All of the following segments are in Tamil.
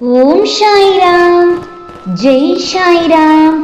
ஓம் சாய்ராம். ஜெய் சாய்ராம்.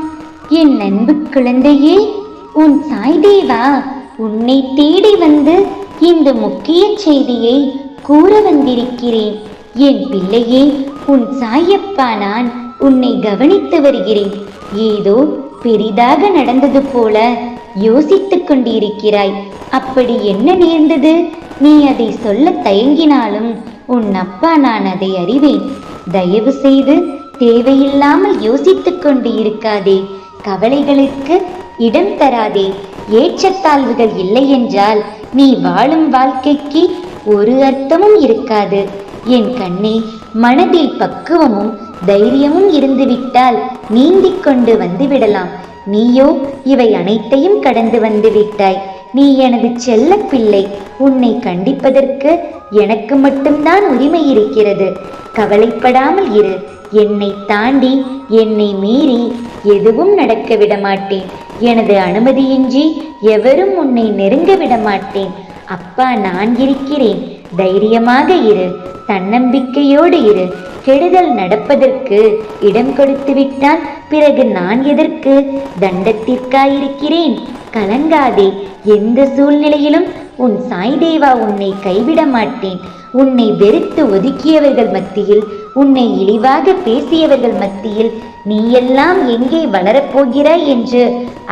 என் அன்பு குழந்தையே உன் சாய் தேவா உன்னை தேடி வந்து இந்த முக்கிய செய்தியை கூற வந்திருக்கிறேன். என் பிள்ளையே உன் சாயப்பா நான் உன்னை கவனித்து வருகிறேன். ஏதோ பெரிதாக நடந்தது போல யோசித்துக் கொண்டிருக்கிறாய். அப்படி என்ன நேர்ந்தது? நீ அதை சொல்ல தயங்கினாலும் உன் அப்பா நான் அதை அறிவேன். தயவு செய்து தேவையில்லாமல் யோசித்துக் கொண்டு இருக்காதே. கவலைகளுக்கு இடம் தராதே. ஏற்றத்தாழ்வுகள் இல்லை என்றால் நீ வாழும் வாழ்க்கைக்கு ஒரு அர்த்தமும் இருக்காது. என் கண்ணே மனதில் பக்குவமும் தைரியமும் இருந்துவிட்டால் நீந்திக் கொண்டு வந்து விடலாம் நீயோ இவை அனைத்தையும் கடந்து வந்து விட்டாய் நீ எனது செல்ல பிள்ளை உன்னை கண்டிப்பதற்கு எனக்கு மட்டும்தான் உரிமை இருக்கிறது. கவலைப்படாமல் இரு. என்னை தாண்டி என்னை மீறி எதுவும் நடக்க விட மாட்டேன் எனது அனுமதியின்றி எவரும் உன்னை நெருங்க விட மாட்டேன் அப்பா நான் இருக்கிறேன். தைரியமாக இரு. தன்னம்பிக்கையோடு இரு. கெடுதல் நடப்பதற்கு இடம் கொடுத்து விட்டால் பிறகு நான் எதற்கு தண்டத்திற்காயிருக்கிறேன்? கலங்காதே. எந்த சூழ்நிலையிலும் உன் சாய்தேவா உன்னை கைவிட மாட்டேன். உன்னை வெறுத்து ஒதுக்கியவர்கள் மத்தியில் உன்னை இழிவாக பேசியவர்கள் மத்தியில் நீயெல்லாம் எங்கே வளரப்போகிறாய் என்று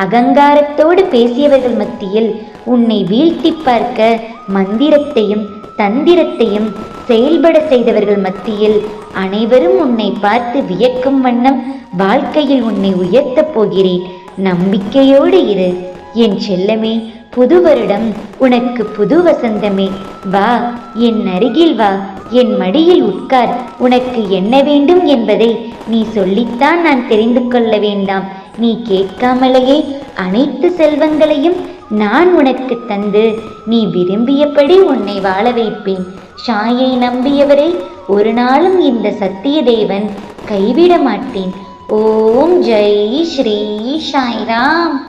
அகங்காரத்தோடு பேசியவர்கள் மத்தியில் உன்னை வீழ்த்தி பார்க்க மந்திரத்தையும் தந்திரத்தையும் செயல்பட செய்தவர்கள் மத்தியில் அனைவரும் உன்னை பார்த்து வியக்கும் வண்ணம் வாழ்க்கையில் உன்னை உயர்த்தப் போகிறேன். நம்பிக்கையோடு இரு. என் செல்லமே புது வருடம் உனக்கு புது வசந்தமே. வா என் அருகில் வா என் மடியில் உட்கார். உனக்கு என்ன வேண்டும் என்பதை நீ சொல்லித்தான் நான் தெரிந்து கொள்ள வேண்டாம். நீ கேட்காமலேயே அனைத்து செல்வங்களையும் நான் உனக்கு தந்து நீ விரும்பியபடி உன்னை வாழ வைப்பேன். ஷாயை நம்பியவரை ஒரு நாளும் இந்த சத்திய தேவன் கைவிட மாட்டேன். ஓம் ஜெய் ஸ்ரீ சாய்ராம்.